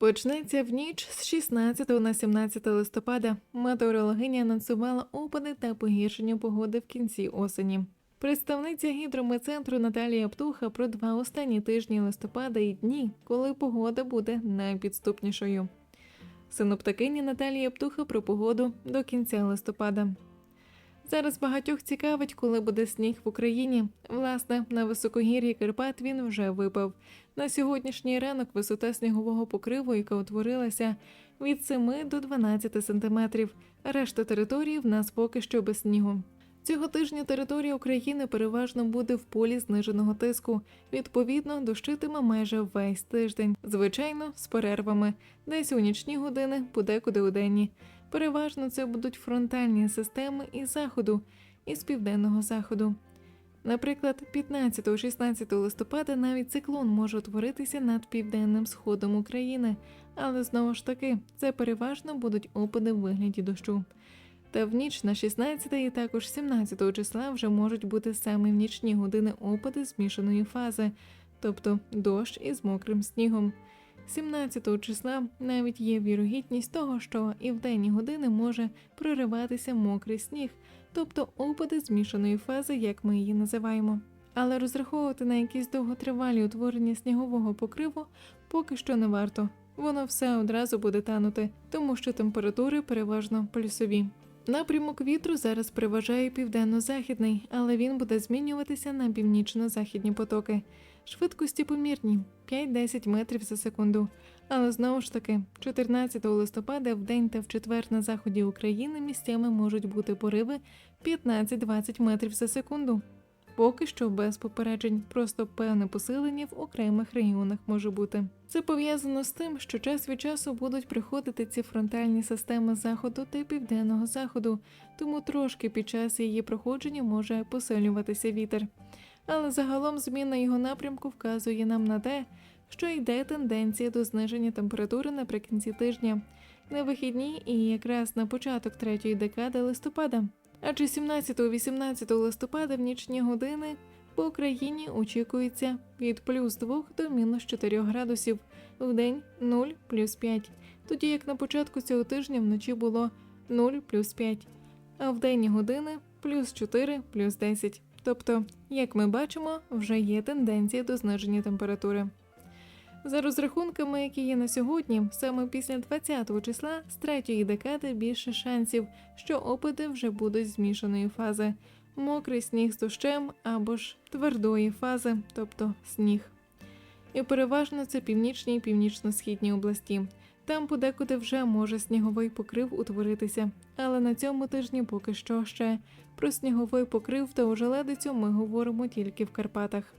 Почнеться в ніч з 16 на 17 листопада. Метеорологиня анонсувала опади та погіршення погоди в кінці осені. Представниця гідрометцентру Наталія Птуха про два останні тижні листопада і дні, коли погода буде найпідступнішою. Синоптикиня Наталія Птуха про погоду до кінця листопада. Зараз багатьох цікавить, коли буде сніг в Україні. Власне, на високогір'ї Карпат він вже випав. На сьогоднішній ранок висота снігового покриву, яка утворилася, від 7 до 12 сантиметрів. Решта території в нас поки що без снігу. Цього тижня територія України переважно буде в полі зниженого тиску. Відповідно, дощитиме майже весь тиждень. Звичайно, з перервами, десь у нічні години, подекуди у денні. Переважно це будуть фронтальні системи із заходу і з південного заходу. Наприклад, 15-16 листопада навіть циклон може утворитися над південним сходом України, але знову ж таки це переважно будуть опади в вигляді дощу. Та в ніч на 16 і також 17 числа вже можуть бути саме в нічні години опади змішаної фази, тобто дощ із мокрим снігом. 17 числа навіть є вірогідність того, що і в денні години може прориватися мокрий сніг, тобто опади змішаної фази, як ми її називаємо. Але розраховувати на якісь довготривалі утворення снігового покриву поки що не варто. Воно все одразу буде танути, тому що температури переважно плюсові. Напрямок вітру зараз переважає південно-західний, але він буде змінюватися на північно-західні потоки. Швидкості помірні 5-10 метрів за секунду. Але знову ж таки, 14 листопада в день та в четвер на заході України місцями можуть бути пориви 15-20 метрів за секунду. Поки що без попереджень, просто певне посилення в окремих регіонах може бути. Це пов'язано з тим, що час від часу будуть приходити ці фронтальні системи заходу та південного заходу, тому трошки під час її проходження може посилюватися вітер. Але загалом зміна його напрямку вказує нам на те, що йде тенденція до зниження температури наприкінці тижня, на вихідні і якраз на початок третьої декади листопада. Адже 17-18 листопада в нічні години по Україні очікується від плюс 2 до мінус 4 градусів, в день 0 плюс 5, тоді як на початку цього тижня вночі було 0 плюс 5, а в денні години плюс 4 плюс 10. Тобто, як ми бачимо, вже є тенденція до зниження температури. За розрахунками, які є на сьогодні, саме після 20 числа з третьої декади більше шансів, що опади вже будуть змішаної фази, мокрий сніг з дощем або ж твердої фази, тобто сніг. І переважно це північні і північно-східні області. Там подекуди вже може сніговий покрив утворитися, але на цьому тижні поки що ще про сніговий покрив та ожеледицю ми говоримо тільки в Карпатах.